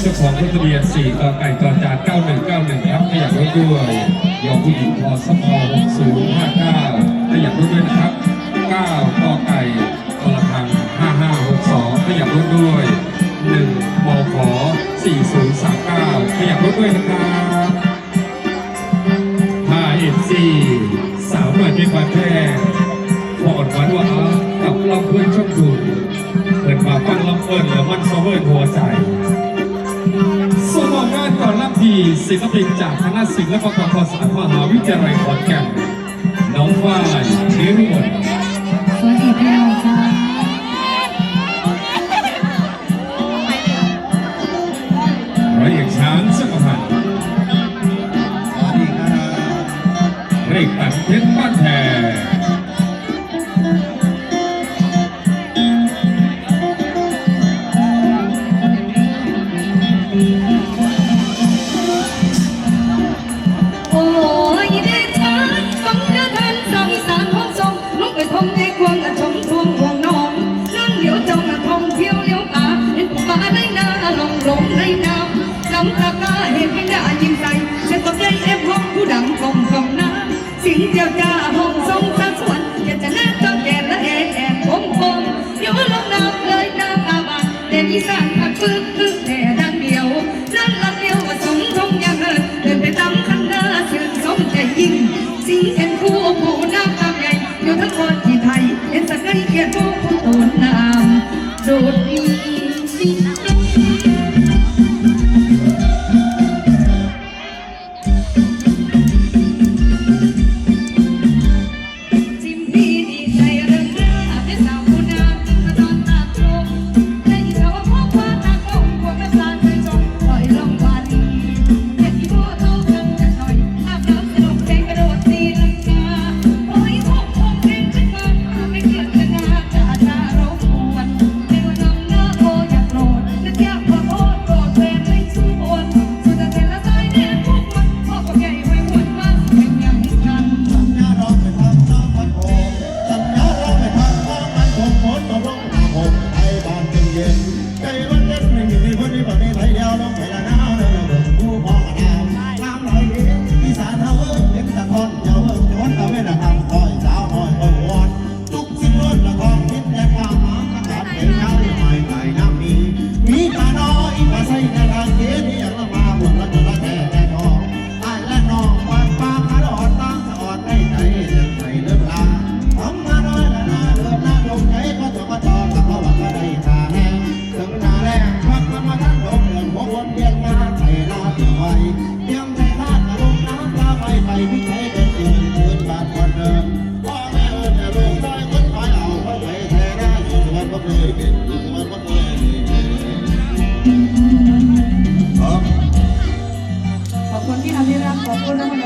เจ้าของรถทะเบียน4อไก่ต่อจาน9191ครับขยับรถด้วยยอผู้หญิงพอสพ6059ขยับรถด้วยนะครับ9กไก่ตละพัง5562ขยับรถด้วย1มขอ4039ขยับรถด้วยนะครับ5 FC สาวหน่อยมีความแท้ฟอดหวานหวานกับลำเพื่อนช่องดู ฟังลำเอิญและมันโซเวอร์หัวใจส่วนของงานก่อนรับทีศิลปินจากคณะศิลปกรรมศาสตร์มหาวิทยาลัยขอนแก่นน้องฝ้ายนิรุมน อีสานพักพื้นพึ่งแต่ดังเดียวนั่นละเดียวว่าสมทงยังเอิดเดินไปตามคันเดอร์สื่อสมใจยิ่งสิงเห็นคู่โผู้น้ำตามใหญ่อยู่ทั้งคนที่ไทยเห็นสกายเกียรติผู้ผู้ตนนามโดดดี Thank you.